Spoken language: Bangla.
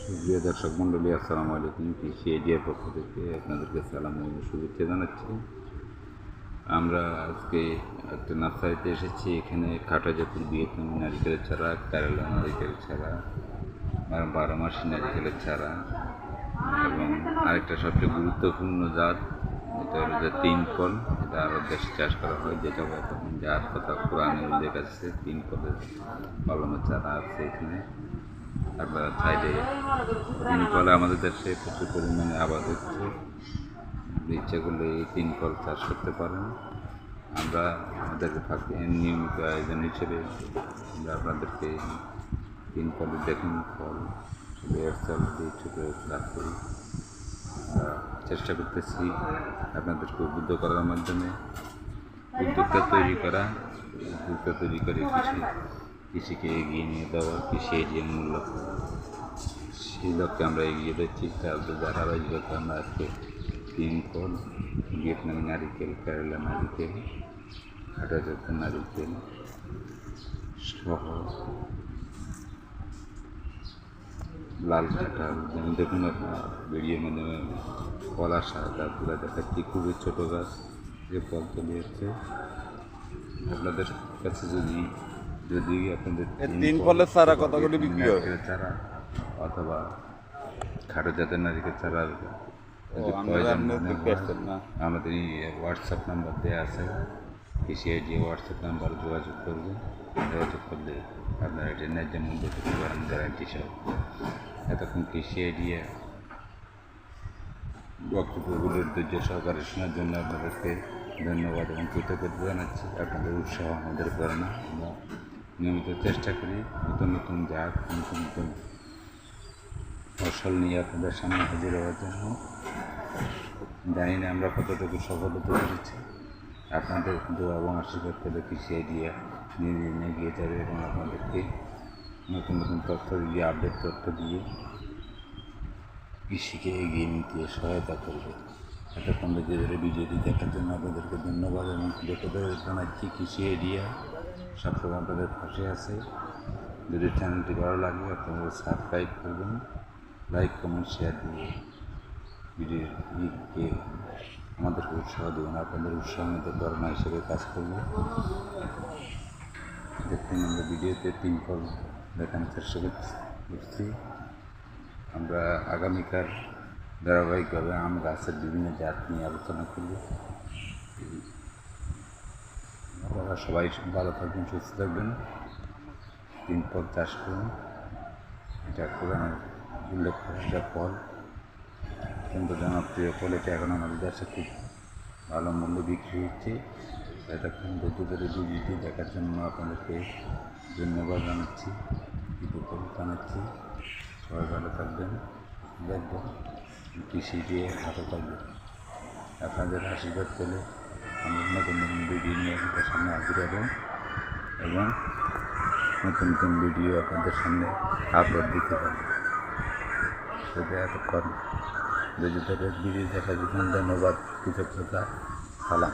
সুপ্রিয় দর্শক মণ্ডলী, আসসালামু আলাইকুম। কৃষি এডিয়ার পক্ষ থেকে আপনাদেরকে সালাম ও শুভেচ্ছা জানাচ্ছি। আমরা আজকে একটা নার্সারিতে এসেছি। এখানে কাটা জাতের ভিয়েতনামি নারিকেলের চারা, কেরালা নারিকেল চারা, আর বারো মাসি নারিকেলের চারা, এবং আরেকটা সবচেয়ে গুরুত্বপূর্ণ জাত, এটা হলো যে তিন ফল এটা আরও দেশে চাষ করা হয়, যেটা যার কথা কোরআনে উল্লেখ আছে, তিন ফলের ফলনের চারা আছে এখানে। আপনারা চাইলে তিন ফলে আমাদের দেশে প্রচুর পরিমাণে আবাদ হচ্ছে। আপনি ইচ্ছা করলে এই তিন ফল চাষ করতে পারেন আমরা আমাদের থাকি নিয়মিত আয়োজন হিসেবে আমরা আপনাদেরকে তিন ফলের দেখুন, ফল দিয়ে ছোটো লাভ করি চেষ্টা করতেছি আপনাদেরকে উদ্বুদ্ধ করার মাধ্যমে। উদ্যোক্তা তৈরি করা উদ্যোক্তা তৈরি করে কৃষি কৃষিকে এগিয়ে নিয়ে দেওয়া কৃষি এগিয়ে মূল্য করা। সেই লক্ষ্যে আমরা এগিয়ে যাচ্ছি। তাহলে ধারাবাহিকতা আমরা আজকে তিন ফল ভিয়েতনামি নারিকেল কেরালা নারিকেল খাটাজাত নারিকেল সহ লাল কাঁঠাল যেমন দেখুন আপনার ভিডিওর মাধ্যমে কলা শাক গাছগুলো দেখাচ্ছি। খুবই ছোটো গাছ, যে ফল চলে যাচ্ছে। আপনাদের কাছে যদি যদি আপনাদের তিন ফলের চারা কত করে বিক্রি হয়? চারা অথবা খাটো জাতের নারিকেল না? আমাদের হোয়াটসঅ্যাপ নাম্বার দেওয়া আছে। কৃষি আইডি হোয়াটসঅ্যাপ নাম্বার যোগাযোগ করবেন যোগাযোগ করলে আপনারা এটা ন্যায্য মূল্য পেতে পারেন গ্যারান্টি সহ। এতক্ষণ কৃষি আইডিয়া বক্তব্যগুলোর ধৈর্য সহকারে শোনার জন্য আপনাদেরকে ধন্যবাদ এবং কৃতজ্ঞতা জানাচ্ছি। আপনাদের উৎসাহ আমাদের করে না। আমরা নিয়মিত চেষ্টা করি নতুন নতুন জাত, নতুন নতুন ফসল নিয়ে আপনাদের সামনে হাজির হওয়ার জন্য। জানি না আমরা কতটুকু সফল হতে পেরেছি আপনাদের দোয়া এবং আশীর্বাদ পেলে কৃষি আইডিয়া নিয়ে নিয়ে এগিয়ে যাবে এবং আপনাদেরকে নতুন নতুন তথ্য দিয়ে আপডেট তথ্য দিয়ে কৃষিকে এগিয়ে নিতে সহায়তা করবে। এতক্ষণ ধরে ভিডিওটি দেখার জন্য আপনাদেরকে ধন্যবাদ এবং কৃতজ্ঞতা জানাচ্ছি কৃষি এরিয়া সবসময় আপনাদের পাশে আছে। যদি চ্যানেলটি ভালো লাগে, আপনারা সাবস্ক্রাইব করবেন লাইক কমেন্ট শেয়ার দিয়ে ভিডিওটিকে আমাদেরকে উৎসাহ দেবেন। আপনাদের উৎসাহ মতো প্রেরণা হিসেবে কাজ করবে। দেখুন, আমরা ভিডিওতে তিন ফল দেখানোর চেষ্টা করছি আমরা আগামীকাল ধারাবাহিকভাবে আম গাছের বিভিন্ন জাত নিয়ে আলোচনা করব। আপনারা সবাই ভালো থাকবেন, সুস্থ থাকবেন। তিন ফল চাষ করুন এটা কোরআনের উল্লেখ করা ফল। অত্যন্ত জনপ্রিয় ফল এটা এখন আমাদের দেশে খুব ভালো মূল্য বিক্রি হচ্ছে। এতক্ষণ ধৈর্য ধরে ভিডিওটি দেখার জন্য আপনাদেরকে ধন্যবাদ জানাচ্ছি, কৃতজ্ঞতা জানাচ্ছি। সবাই ভালো থাকবেন দেখবেন কৃষি দিয়ে ভালো থাকবেন। আপনাদের আশীর্বাদ পেলে আমরা নতুন নতুন ভিডিও নিয়ে আপনাদের সামনে হাজির হব এবং নতুন নতুন ভিডিও আপনাদের সামনে আপলোড দিতে পারব। সেটা এতক্ষণ। যদি ভিডিও দেখার জন্য ধন্যবাদ। কৃতজ্ঞতা। সালাম।